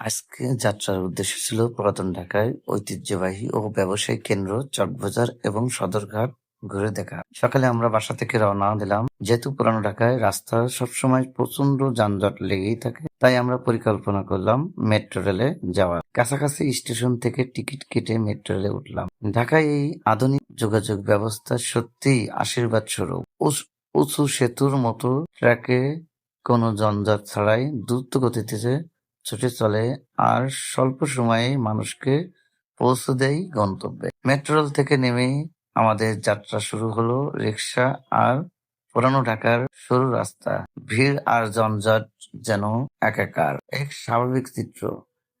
আজকে যাত্রার উদ্দেশ্য ছিল পুরাতন ঢাকায় ঐতিহ্যবাহী ও ব্যবসায়িক কেন্দ্র, চকবাজার এবং সদরঘাট ঘুরে দেখা। সকালে আমরা বাসা থেকে রওনা দিলাম। যেহেতু পুরানো ঢাকায় রাস্তা সবসময় প্রচণ্ড যানজট লেগেই থাকে, তাই আমরা পরিকল্পনা করলাম মেট্রো রেলে যাওয়ার। কাছাকাছি স্টেশন থেকে টিকিট কেটে মেট্রো রেলে উঠলাম। ঢাকায় এই আধুনিক যোগাযোগ ব্যবস্থা সত্যিই আশীর্বাদ স্বরূপ। উঁচু সেতুর মতো ট্র্যাকে কোনো যানজট ছাড়াই দ্রুত গতিতে ছুটে চলে আর স্বল্প সময়ে মানুষকে পৌঁছে দেয় গন্তব্যে। মেট্রোল রেল থেকে নেমেই আমাদের যাত্রা শুরু হলো রিক্সা আর পুরানো ঢাকার সরু রাস্তা। ভিড় আর জনজট যেন একাকার। এক স্বাভাবিক চিত্র।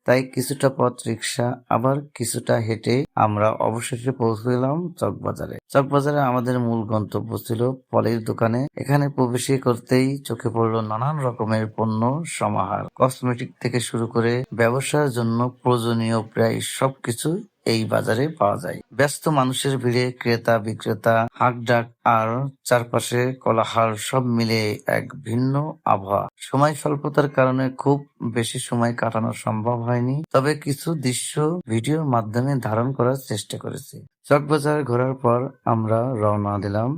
তাই কিছুটা পথ রিক্সা, আবার কিছুটা হেঁটে আমরা অবশেষে পৌঁছলাম চকবাজারে। চকবাজারে আমাদের মূল গন্তব্য ছিল ফলের দোকানে। এখানে প্রবেশ করতেই চোখে পড়ল নানান রকমের পণ্য সমাহার। কসমেটিক থেকে শুরু করে ব্যবসার জন্য প্রয়োজনীয় প্রায় সবকিছু এই বাজারে পাওয়া যায়। ব্যস্ত মানুষের ভিড়ে ক্রেতা, বিক্রেতা, হাঁকডাক আর চারপাশে কোলাহল সব মিলে এক ভিন্ন আবহাওয়া। সময় স্বল্পতার কারণে খুব বেশি সময় কাটানো সম্ভব হয়নি, তবে কিছু দৃশ্য ভিডিওর মাধ্যমে ধারণ করার চেষ্টা করেছি। চকবাজার ঘোরার পর আমরা রওনা দিলাম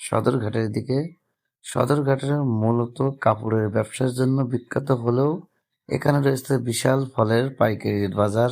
সদরঘাটের দিকে। সদরঘাটের মূলত কাপড়ের ব্যবসার জন্য বিখ্যাত হলেও এখানে রয়েছে বিশাল ফলের পাইকারি বাজার।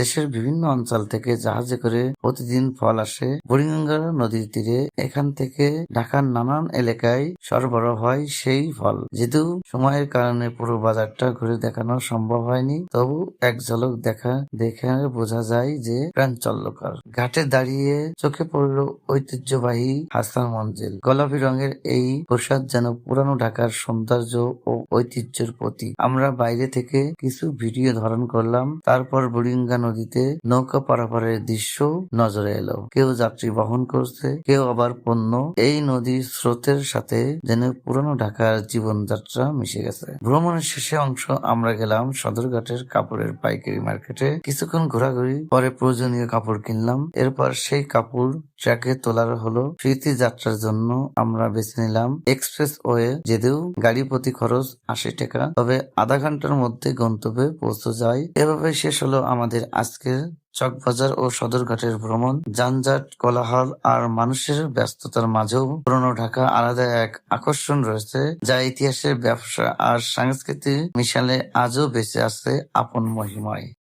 দেশের বিভিন্ন অঞ্চল থেকে জাহাজে করে প্রতিদিন ফল আসে। বুড়িগঙ্গা নদীর তীরে এখান থেকে ঢাকার নানান এলাকায় সরবরাহ হয় সেই ফল। যেহেতু সময়ের কারণে পুরো বাজারটা ঘুরে দেখানো সম্ভব হয়নি, তবু এক ঝলক দেখা, দেখে বোঝা যায় যে প্রাঞ্চল্যকর ঘাটে দাঁড়িয়ে চোখে পড়ল ঐতিহ্যবাহী হাসান মঞ্জিল। গোলাপি রঙের এই প্রসাদ যেন পুরানো ঢাকার সৌন্দর্য ও ঐতিহ্যের প্রতি আমরা বাইরে থেকে কিছু ভিডিও ধারণ করলাম, তারপর বুড়িগঙ্গা নদীতে নৌকা পারাপারের দৃশ্য নজরে এলো। কেউ যাত্রী বহন করছে, কেউ আবার পণ্য। এই নদীর স্রোতের সাথে যেন পুরনো ঢাকার জীবনযাত্রা মিশে গেছে। ভ্রমণের শেষে অংশ আমরা গেলাম সদরঘাটের কাপড়ের পাইকারি মার্কেটে। কিছুক্ষণ ঘোরাঘুরি, পরে প্রয়োজনীয় কাপড় কিনলাম। এরপর সেই কাপড় ট্রাকে তোলার হলো। স্মৃতি যাত্রার জন্য আমরা বেছে নিলাম এক্সপ্রেস ওয়ে যদিও গাড়ি প্রতি খরচ আশি টাকা। তবে আধা ঘণ্টার মধ্যে গন্তব্যে পৌঁছে যায়। এভাবে শেষ হলো আমাদের আজকের চকবাজার ও সদরঘাটের ভ্রমণ, যানজাট, কোলাহল আর মানুষের ব্যস্ততার মাঝেও পুরনো ঢাকা আলাদা এক আকর্ষণ রয়েছে, যা ইতিহাসের ব্যবসা আর সংস্কৃতির মিশালে আজও বেঁচে আছে আপন মহিমায়।